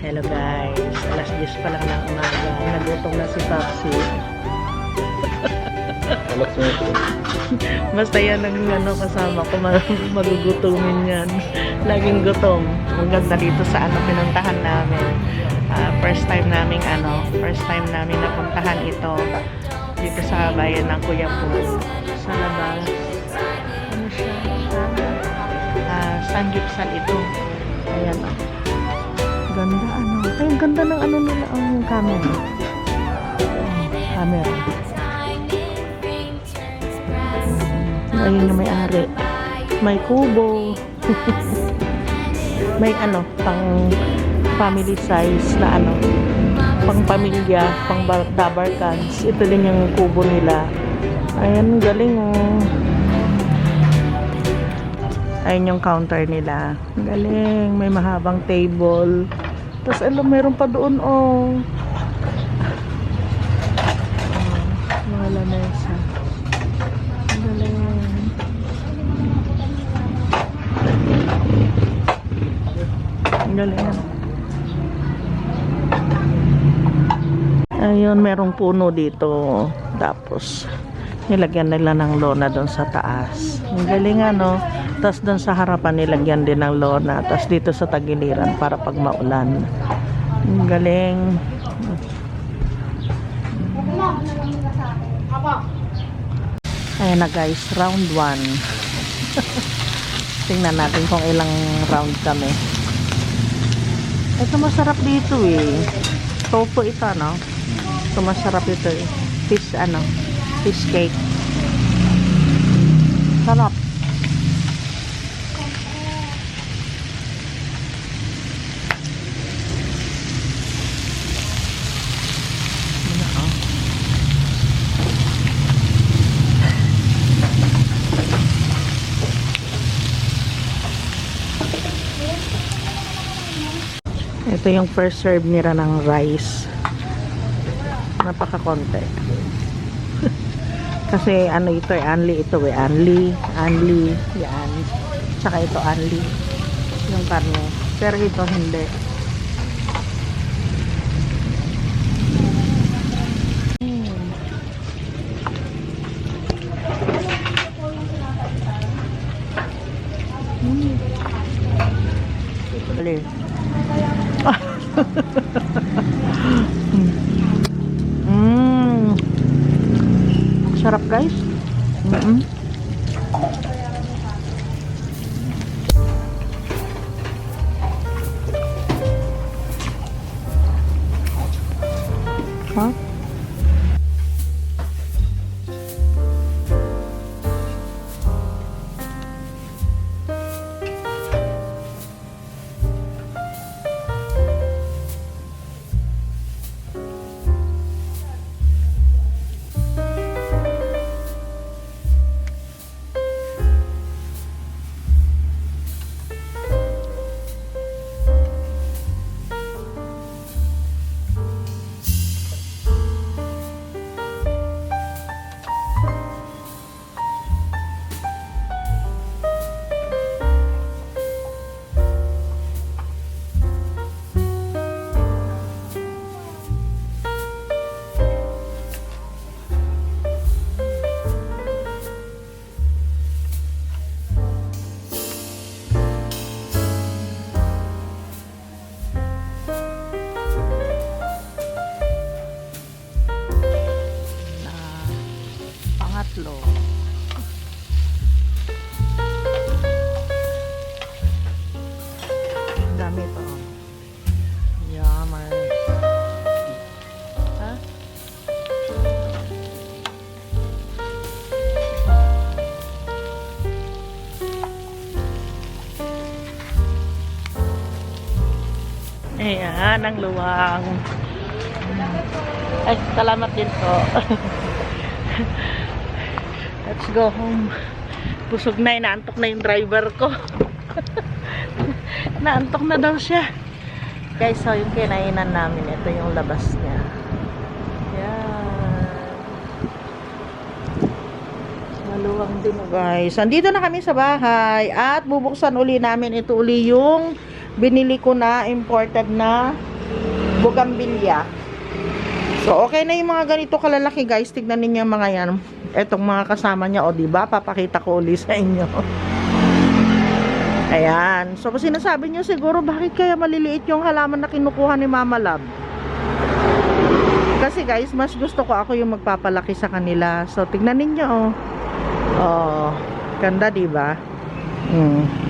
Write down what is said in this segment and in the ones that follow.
Hello guys, alas 10 pa lang ng umaga. Nagutom na si Papsi. Alas mo ito. Basta yan ang ano, kasama ko, mag- magugutumin yan. Laging gutom. Ang ganda dito sa ano, pinuntahan namin. Ah, first time namin ano, first time namin napuntahan ito dito sa bayan ng Kuya Po. Sa labas. Ano siya? Ah, San Gipsal ito. Ayan oh. Ganda ano. Ay, ang ganda ng ano nila ang camera. Oh, camera. Ayun yung may-ari. May kubo. may ano, pang family size na ano, pang pamilya, pang bar- dabarkans. Ito din yung kubo nila. Ayan, galing oh. Ayun yung counter nila. Galing, may mahabang table. Tapos alam, meron pa doon oh. Ah, Mga lamesa. Ang Galing. Ang Galing. Ayun, merong puno dito. Tapos, nilagyan nila ng lona doon sa taas. Ang galing ano. Tapos doon sa harapan nilagyan din ng lona. Tapos dito sa tagiliran para pag maulan. Ang galing. Ayan na guys, round 1. Tingnan natin kung ilang round kami. Ito masarap dito eh. Tofu ito no? Ito masarap ito eh. Fish ano? Fish cake. Sarap. Ano, oh. Ito yung first serve nila ng rice. Napaka-konti. Kasi ano ito eh, anli ito eh, anli, anli, yan. Tsaka ito anli, yung karne. Pero ito hindi. Ayan, ang luwang. Ay, salamat din po. Let's go home. Busog na, inaantok na yung driver ko. naantok na daw siya. Guys, so yung kinainan namin, ito yung labas niya. Yan. Maluwang din guys. Andito na kami sa bahay at bubuksan uli namin ito uli yung binili ko na imported na Bugambilya. So, okay na yung mga ganito kalalaki guys. Tignan ninyo mga yan. Etong mga kasama niya, o diba? Papakita ko uli sa inyo. Ayan. So, sinasabi nyo siguro, bakit kaya maliliit yung halaman na kinukuha ni Mama Love? Kasi guys, mas gusto ko ako yung magpapalaki sa kanila. So, tignan ninyo, oh. Oh, ganda, diba? Mm.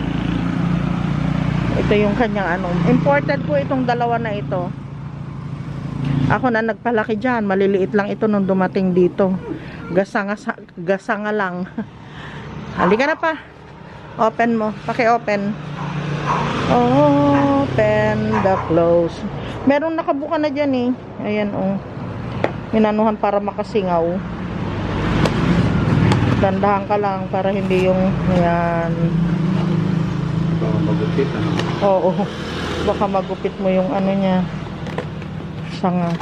Ito yung kanyang ano. Imported po itong dalawa na ito. Ako na nagpalaki dyan. Maliliit lang ito nung dumating dito. Gasanga, gasanga lang. Halika na pa. Open mo. Paki-open. Open the close. Meron nakabuka na dyan eh. Ayan oh. Minanuhan para makasingaw. Dandahan ka lang para hindi yung ayan. Magupit, ano? Oo. Baka magupit mo yung ano niya. Sanga.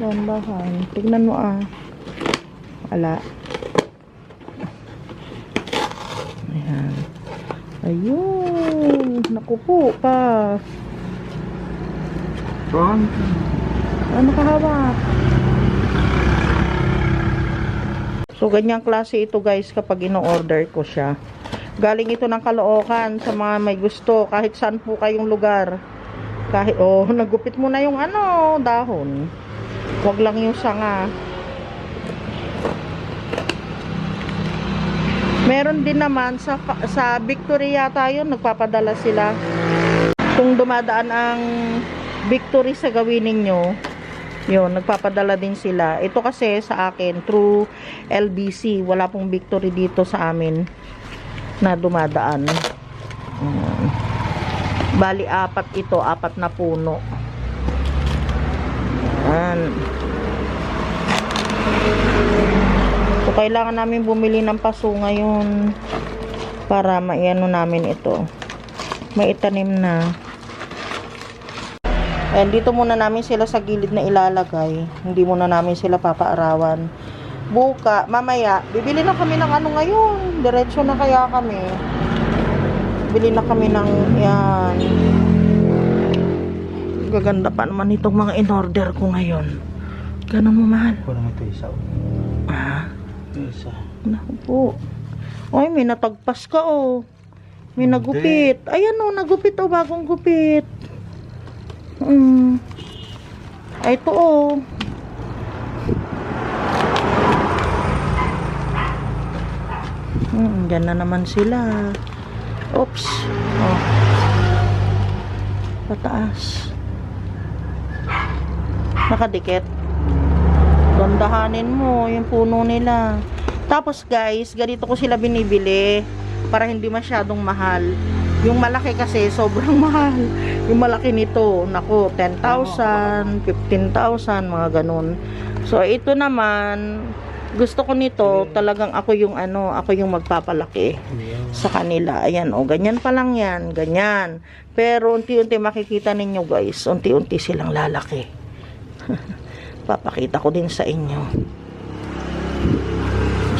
Dandahan. Tignan mo ah. Wala. Ayan. Ayun. Naku po pa. Front. Ano kahawak? So, ganyang klase ito guys kapag ino-order ko siya. Galing ito ng Caloocan sa mga may gusto. Kahit saan po kayong lugar. Kahit, oh, nagupit mo na yung ano, dahon. Huwag lang yung sanga. Meron din naman sa, sa Victory yata yun, nagpapadala sila. Kung dumadaan ang Victory sa gawin ninyo, yun, nagpapadala din sila. Ito kasi sa akin, through LBC, wala pong Victory dito sa amin na dumadaan. Mm. Bali, apat ito, apat na puno. Yan. So, kailangan namin bumili ng paso ngayon para maiano namin ito. Maitanim na. Ayan, dito muna namin sila sa gilid na ilalagay. Hindi muna namin sila papaarawan. Buka, mamaya, bibili na kami ng ano ngayon. Diretso na kaya kami. Bili na kami ng, yan. Gaganda pa naman itong mga in-order ko ngayon. Ganun mo, mahal. Ko naman ito isa. Ah, Isa. naku po. Ay, may natagpas ka, oh. May nagupit. Ayan, oh, nagupit, oh, bagong gupit. Mm. Ay, ito, oh. Hmm, dyan na naman sila. Oops. Oh. Pataas. Nakadikit. Dandahanin mo yung puno nila. Tapos guys, ganito ko sila binibili para hindi masyadong mahal. Yung malaki kasi sobrang mahal. Yung malaki nito, nako, 10,000, 15,000, mga ganun. So ito naman, gusto ko nito, talagang ako yung ano, ako yung magpapalaki sa kanila. Ayan, oh, ganyan pa lang yan, ganyan. Pero unti-unti makikita ninyo guys, unti-unti silang lalaki. Papakita ko din sa inyo.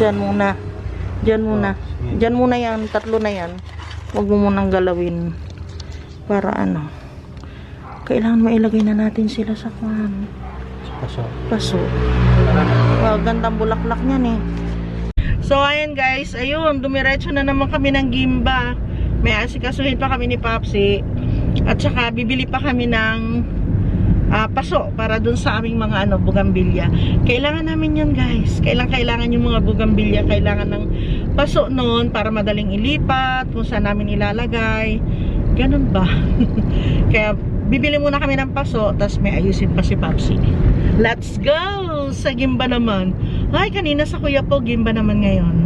Diyan muna. Diyan muna. Diyan muna yan, tatlo na yan. Huwag mo munang galawin. Para ano. Kailangan mailagay na natin sila sa kwan. Paso. Paso. Wow, gandang bulaklak niyan eh. So, ayan guys. Ayun, dumiretso na naman kami ng Gimba. May asikasuhin pa kami ni Papsi. At saka, bibili pa kami ng ah, paso para dun sa aming mga ano, bugambilya. Kailangan namin yun guys. Kailangan, kailangan yung mga bugambilya. Kailangan ng paso noon para madaling ilipat, kung saan namin ilalagay. Ganun ba? Kaya, bibili muna kami ng paso, tapos may ayusin pa si Papsi. Let's go! Sa Gimba naman. Ay, kanina sa Kuya po, Gimba naman ngayon.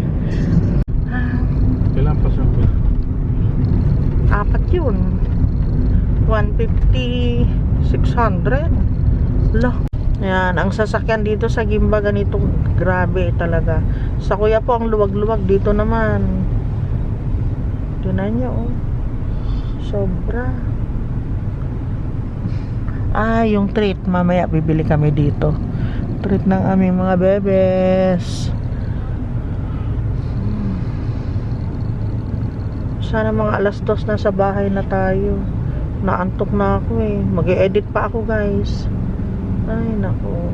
Kailan paso ko? apat yun. 150, 600. Lo. Ayan, ang sasakyan dito sa Gimba ganito, grabe talaga. Sa Kuya po, ang luwag-luwag dito naman. Tinan nyo, oh. Sobra. Ah, yung treat. Mamaya bibili kami dito. Treat ng aming mga bebes. Sana mga alas dos na sa bahay na tayo. Naantok na ako eh. mag edit pa ako guys. Ay, nako.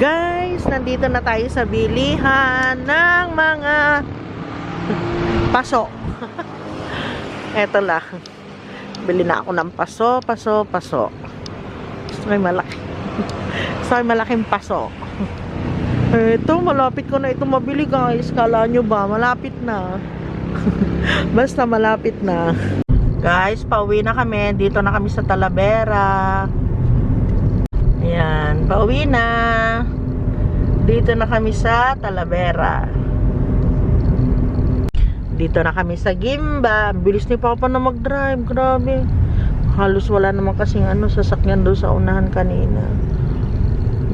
Guys, nandito na tayo sa bilihan ng mga paso. Eto lang. Bili na ako ng paso, paso, paso. Gusto ko malaki. Gusto ko malaking paso. Eto, malapit ko na ito mabili guys. Kala nyo ba? Malapit na. Basta malapit na. Guys, pauwi na kami. Dito na kami sa Talavera. Ayan, pauwi na. Dito na kami sa Talavera. Dito na kami sa Gimba. Bilis ni Papa na mag-drive. Grabe. Halos wala naman kasing ano, sasakyan doon sa unahan kanina.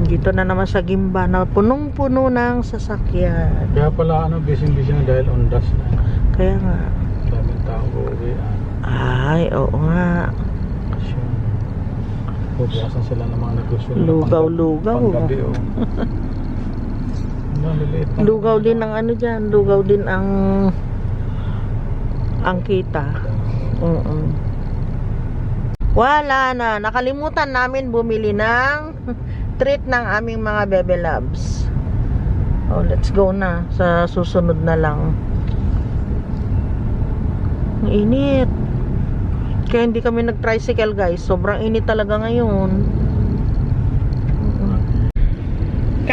Dito na naman sa Gimba na punong-puno ng sasakyan. Kaya pala ano, busy-busy na dahil ondas na. Kaya nga. Daming tao uuwi. ah. Ay, oo nga. Pupuwasan sila ng mga negosyo. Lugaw-lugaw. pang- Panggabi oh. Lugaw din ang ano dyan. Lugaw din ang ang kita. Oo. Wala na. Nakalimutan namin bumili ng treat ng aming mga bebe loves. Oh, let's go na. Sa susunod na lang. Ang init. Kaya hindi kami nag-tricycle guys. Sobrang init talaga ngayon.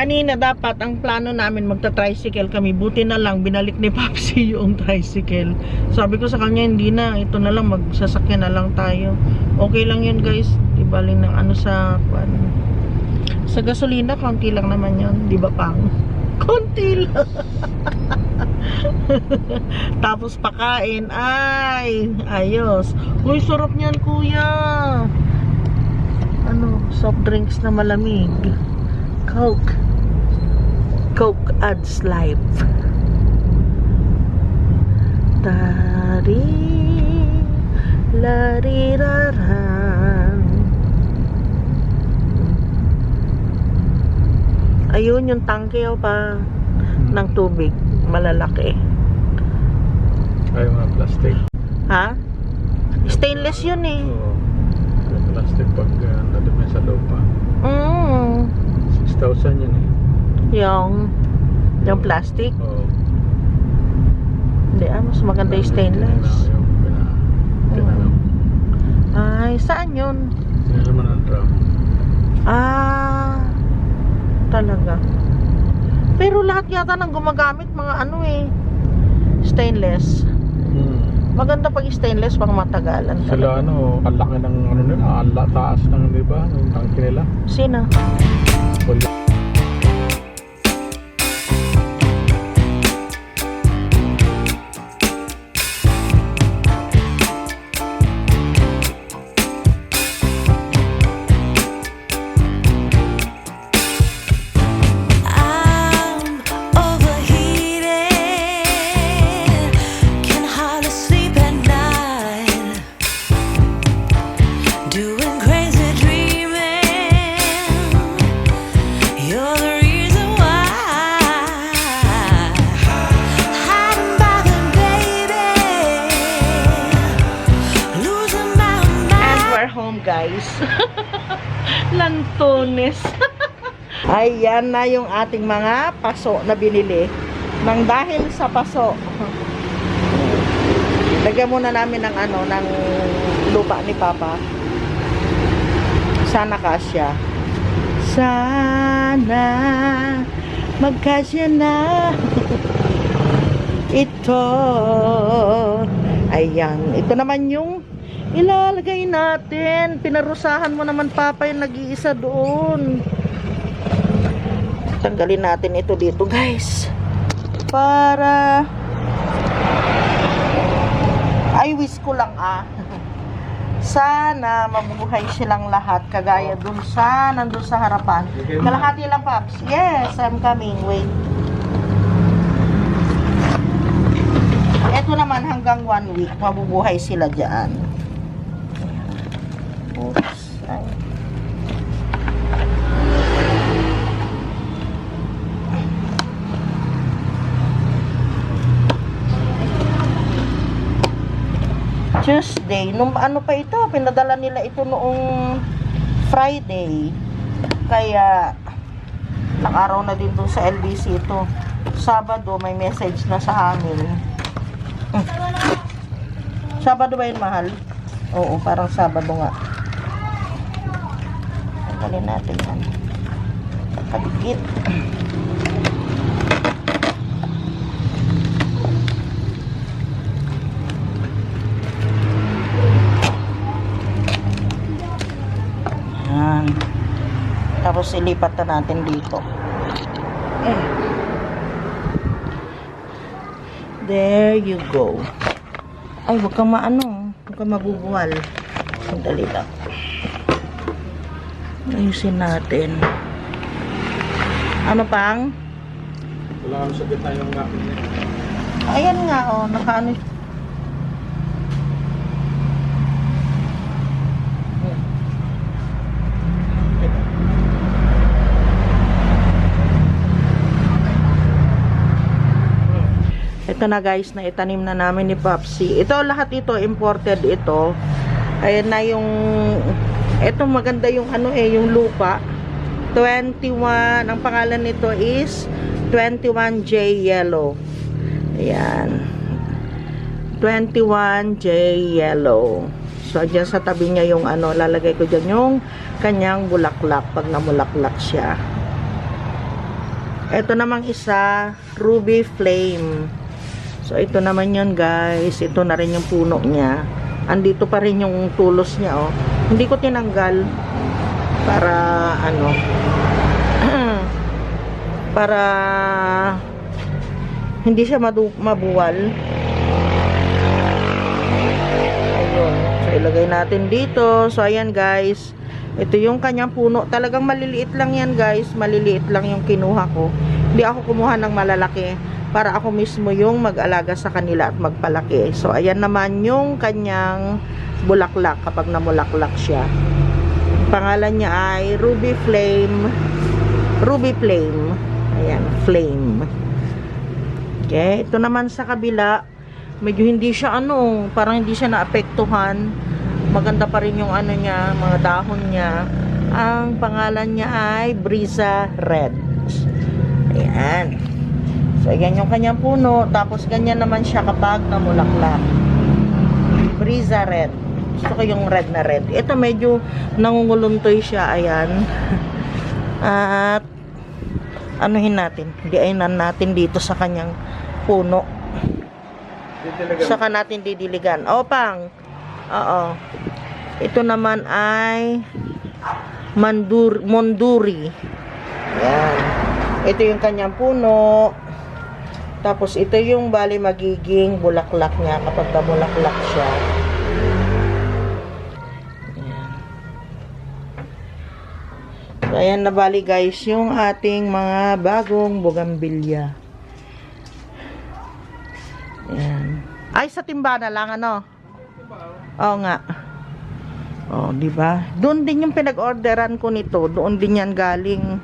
Kanina dapat ang plano namin magta-tricycle kami. Buti na lang binalik ni Papsi yung tricycle. Sabi ko sa kanya hindi na, ito na lang magsasakyan na lang tayo. Okay lang yun guys. Di baling ng ano sa ano. Sa gasolina konti lang naman yun, di ba pang? Konti lang. Tapos pakain, ay, ayos. Uy, sarap niyan kuya. Ano, soft drinks na malamig. Coke. Coke adds life. Tari, larirarang. Ayun yung tangke o pa Hmm. ng tubig. Malalaki. Ayaw na plastic. Ha? Stainless yun eh. Oo. Plastic pag uh, nadumi sa lupa. Mm. 6,000 yun eh. Yung, yung plastic. Oo. Hindi ah, mas maganda yung stainless. Ay, saan yun? Yun naman ang drum. Ah, talaga. Pero lahat yata ng gumagamit mga ano eh, stainless. Hmm. Maganda pag stainless pang matagalan Sila talaga. ano, ang laki ng ano nila, ang taas ng di ba, ng tangke nila. Sino? Wala. Ayan na yung ating mga paso na binili. Nang dahil sa paso. Lagyan muna namin ng ano, ng lupa ni Papa. Sana kasya. Sana magkasya na ito. Ayan. Ito naman yung ilalagay natin. Pinarusahan mo naman Papa yung nag-iisa doon. Tanggalin natin ito dito guys. Para ay wish ko lang ah. Sana mabuhay silang lahat kagaya dun sa nandun sa harapan. Kalahati lang Paps. Yes, I'm coming. Wait. Ito naman hanggang one week mabubuhay sila dyan. Oops. Ay. Tuesday. Nung ano pa ito, pinadala nila ito noong Friday. Kaya, nakaraw na din doon sa LBC ito. Sabado, may message na sa amin. Hmm. Sabado ba yun, mahal? Oo, parang Sabado nga. Tanggalin natin yan. Kadikit. Yan. Tapos ilipat na natin dito. There you go. Ay, huwag kang maano. Huwag kang mabubuwal. Sandali lang. Ayusin natin. Ano pang? Wala kang sa gitna yung. Ayan nga, oh. Nakaano. Ito na guys, na itanim na namin ni Popsi. Ito, lahat ito, imported ito. Ayan na yung, ito maganda yung ano eh, yung lupa. 21, ang pangalan nito is 21J Yellow. Ayan. 21J Yellow. So, dyan sa tabi niya yung ano, lalagay ko dyan yung kanyang bulaklak pag namulaklak siya. Ito namang isa, Ruby Flame. So, ito naman yun guys. Ito na rin yung puno niya. Andito pa rin yung tulos niya, oh. Hindi ko tinanggal para ano para hindi siya mabuwal. Ayun. So, ilagay natin dito. So, ayan guys. Ito yung kanyang puno. Talagang maliliit lang yan guys. Maliliit lang yung kinuha ko. Hindi ako kumuha ng malalaki. Para ako mismo yung mag-alaga sa kanila at magpalaki. So, ayan naman yung kanyang bulaklak kapag namulaklak siya. Pangalan niya ay Ruby Flame. Ruby Flame. Ayan, Flame. Okay, ito naman sa kabila, medyo hindi siya ano, parang hindi siya naapektuhan. Maganda pa rin yung ano niya, mga dahon niya. Ang pangalan niya ay Brisa Red. Ayan. So, ayan yung kanyang puno. Tapos, ganyan naman siya kapag namulaklak. Brisa Red. Gusto ko yung red na red. Ito medyo nangunguluntoy siya. Ayan. At anuhin natin. Diainan natin dito sa kanyang puno. Saka natin didiligan. O, pang. Oo. Ito naman ay mandur monduri. Ayan. Ito yung kanyang puno. Tapos ito yung bali magiging bulaklak niya kapag namulaklak siya. Ayan. So, ayan na bali guys yung ating mga bagong bugambilya. Ayan. Ay, sa timba na lang ano? Oo nga. Oh, di ba? Doon din yung pinag-orderan ko nito. Doon din yan galing.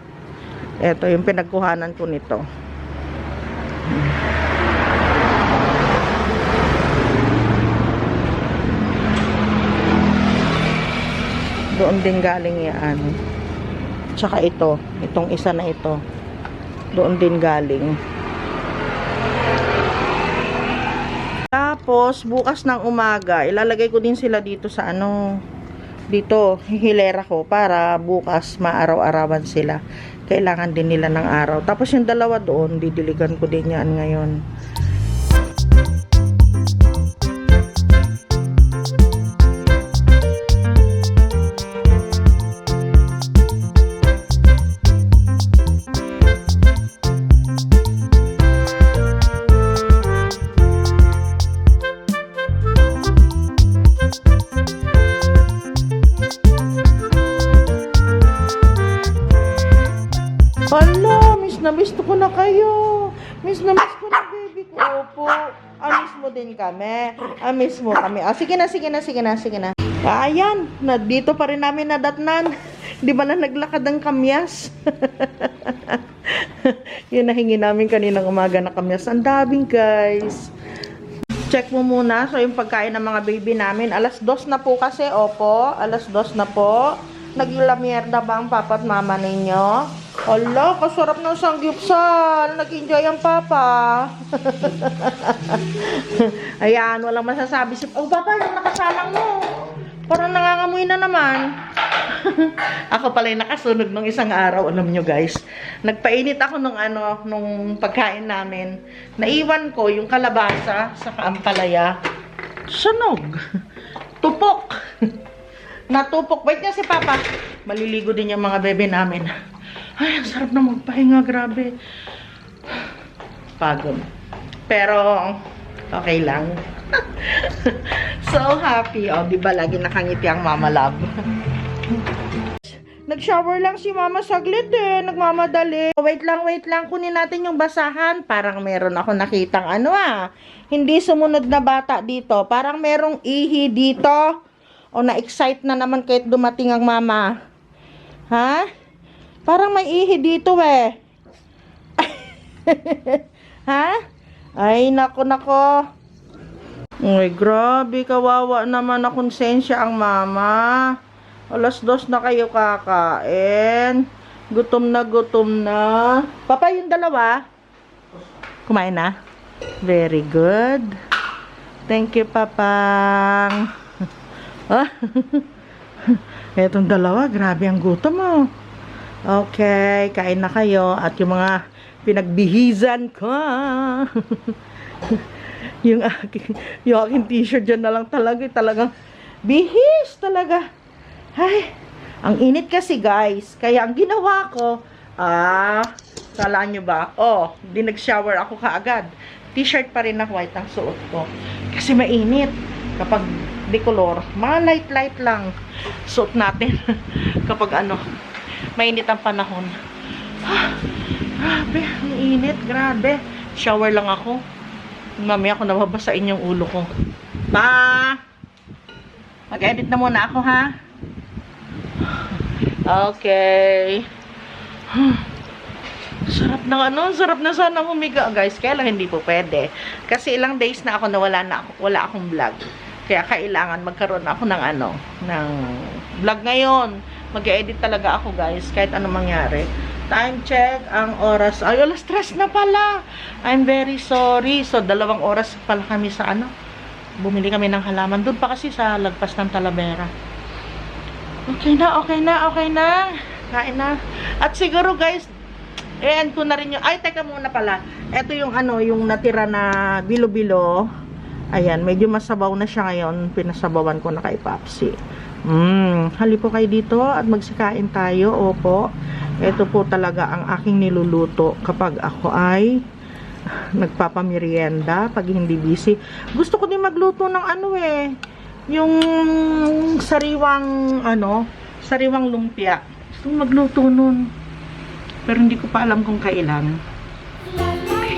Ito yung pinagkuhanan ko nito. Doon din galing yan. Tsaka ito, itong isa na ito. Doon din galing. Tapos, bukas ng umaga, ilalagay ko din sila dito sa ano, dito, hilera ko para bukas maaraw-arawan sila. Kailangan din nila ng araw. Tapos yung dalawa doon, didiligan ko din yan ngayon. Kami. Ah, miss mo kami. Ah, sige na, sige na, sige na, sige na. Ah, ayan. Na, dito pa rin namin nadatnan. Di ba na naglakad ng kamyas? Yun nahingi namin kaninang umaga na kamyas. Ang daming guys. Check mo muna. So, yung pagkain ng mga baby namin. Alas dos na po kasi, opo. Alas dos na po. Naglamierda ba ang papa at mama ninyo? Ala, kasarap ng sangyupsal. Nag-enjoy ang papa. Ayan, walang masasabi si... Oh, papa, yung nakasalang mo. Parang nangangamoy na naman. ako pala yung nakasunod nung isang araw, alam nyo guys. Nagpainit ako nung ano, nung pagkain namin. Naiwan ko yung kalabasa sa kaampalaya. Sunog. Tupok. Natupok. Wait nga si Papa. Maliligo din yung mga bebe namin. Ay, ang sarap na magpahinga. Grabe. Pagod. Pero, okay lang. so happy. O, di ba lagi nakangiti ang Mama Love? Nag-shower lang si Mama saglit eh. Nagmamadali. Wait lang, wait lang. Kunin natin yung basahan. Parang meron ako nakitang ano ah. Hindi sumunod na bata dito. Parang merong ihi dito. O na-excite na naman kahit dumating ang mama. Ha? Parang may ihi dito eh. ha? Ay, nako, nako. Ay, grabe, kawawa naman na konsensya ang mama. Alas dos na kayo kakain. Gutom na, gutom na. Papa, yung dalawa? Kumain na? Very good. Thank you, Papang. Ah, Etong dalawa, grabe ang gutom mo. Okay, kain na kayo. At yung mga pinagbihizan ko. yung aking, yung aking t-shirt dyan na lang talaga. Talagang bihis talaga. Ay, ang init kasi guys. Kaya ang ginawa ko, ah, kala nyo ba? Oh, di nag-shower ako kaagad. T-shirt pa rin na white ang suot ko. Kasi mainit. Kapag decolor, mga light-light lang suot natin. Kapag ano, mainit ang panahon. Ah, grabe, ang init, grabe. Shower lang ako. Mamaya ako nababasain yung ulo ko. Pa! Mag-edit na muna ako, ha? Okay. Sarap ng ano, sarap na sana humiga guys. Kaya lang hindi po pwede. Kasi ilang days na ako nawala na ako, wala akong vlog. Kaya kailangan magkaroon ako ng ano, ng vlog ngayon. Mag-edit talaga ako guys, kahit ano mangyari. Time check, ang oras, ay alas stress na pala. I'm very sorry. So, dalawang oras pala kami sa ano, bumili kami ng halaman. Doon pa kasi sa lagpas ng Talavera. Okay na, okay na, okay na. Kain na. At siguro guys, eh, ko na rin yung, ay, teka muna pala. Ito yung ano, yung natira na bilo-bilo. Ayan, medyo masabaw na siya ngayon. Pinasabawan ko na kay Papsi. Mm, hali po kayo dito at magsikain tayo. Opo. Ito po talaga ang aking niluluto kapag ako ay nagpapamerienda pag hindi busy. Gusto ko din magluto ng ano eh. Yung sariwang ano, sariwang lumpia. Gusto magluto nun. Pero hindi ko pa alam kung kailan.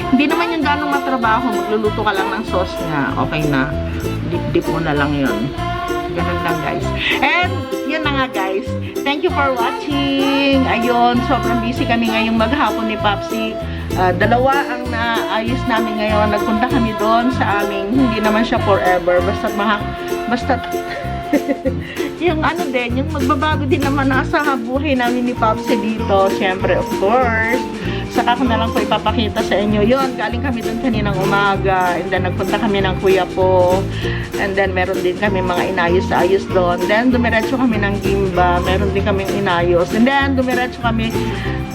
Hindi naman yung ganong matrabaho. Magluluto ka lang ng sauce nga. Okay na. Dip-dip mo na lang yun. Ganun lang guys. And, yun na nga guys. Thank you for watching. Ayun, sobrang busy kami ngayong maghapon ni Papsi. Ah, dalawa ang naayos namin ngayon. Nagpunta kami doon sa aming, hindi naman siya forever. Basta maha, basta yung ano din, yung magbabago din naman na sa buhay namin ni Papsi dito. Siyempre, of course. Saka ko na lang po ipapakita sa inyo. Yon galing kami doon kaninang umaga. And then, nagpunta kami ng kuya po. And then, meron din kami mga inayos-ayos doon. Then, dumiretso kami ng Gimba. Meron din kami inayos. And then, dumiretso kami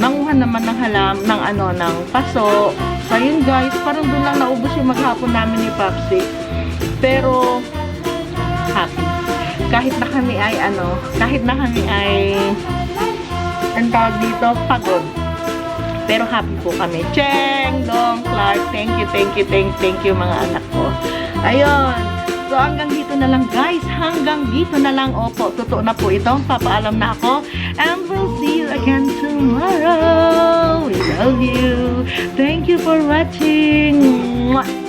nanguhan naman ng halam, ng ano, ng paso. So, yun guys, parang doon lang naubos yung maghapon namin ni Papsi. Pero, happy. Kahit na kami ay ano, kahit na kami ay ang tawag dito, pagod. Pero happy po kami. Cheng, Dong, Clark, thank you, thank you, thank, thank you mga anak ko. Ayun. So hanggang dito na lang guys. Hanggang dito na lang. Opo, totoo na po ito. Papaalam na ako. And we'll see you again tomorrow. We love you. Thank you for watching. Mwah!